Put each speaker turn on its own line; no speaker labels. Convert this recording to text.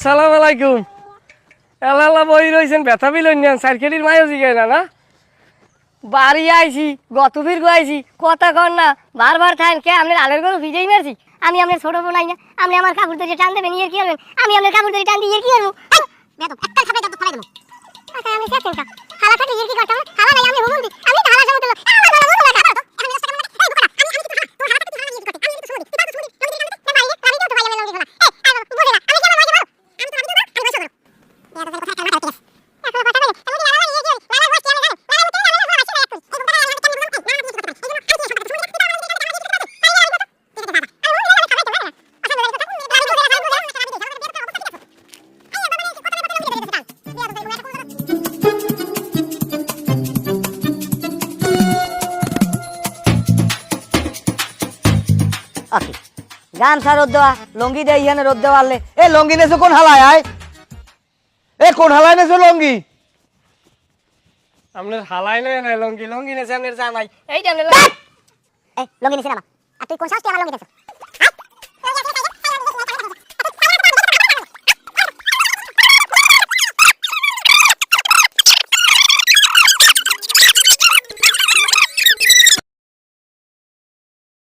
আসসালামু আলাইকুম। এলালা বই রয়েছেন ব্যথা বিল সাইকেলির মায়ও জিগাই না না? বাড়ি আইছি গত ফির আইছি, কথা কর না, বারবার খান কে আপনার আলের গরু ভিজেই মারছি?
আমি আপনার ছোট বোন না আমি আমার কাপড় ধরে টান দেবেন ইয়ে কি করবেন আমি আপনার কাপড় ধরে টান দিয়ে ইয়ে কি করব একটা আচ্ছা আমি সেটেন কা হালা ইয়ে কি করতাম হালা নাই আমি হুমুন্দি আমি তো হালা সময় দিল আমার ভালো বন্ধু লাগা তো এখন রাস্তা কামনা এই বুকা আমি আমি তো হা তোর হালা থাকে তুই হালা ইয়ে করতে আমি তো শুনি তুই তো শুনি লঙ্গি দিলাম না বাইরে আমি তো ভাই আমি লঙ্গি খোলা এই আমি বুঝে না আমি কেন ভাই যাব আমি তো আমি তো আমি বসে করব ইয়া তো কথা কামনা করতে এখন কথা বলে তুমি লালা ইয়ে কি লালা বসে আমি জানি লালা মুতে লালা বসে আসে একটু এই বুকা আমি কেন বলতে না আমি তো কথা এই আমি তো শুনি তুই তো শুনি তুই তো আমি তো আমি তো
আকি গামছা রোদ দেওয়া লঙ্গি দেয় ইহানে রোদ দেওয়া আনলে। এ লঙ্গি নেছো কোন হালায় আয়? এ কোন হালায় নেছো লঙ্গি?
আপনার হালাই নয় না লঙ্গি লঙ্গি নেছে আপনার এইটা আপনার
এই লঙ্গি নিছে না আর তুই কোন শাস্তি আমার লঙ্গি দিছ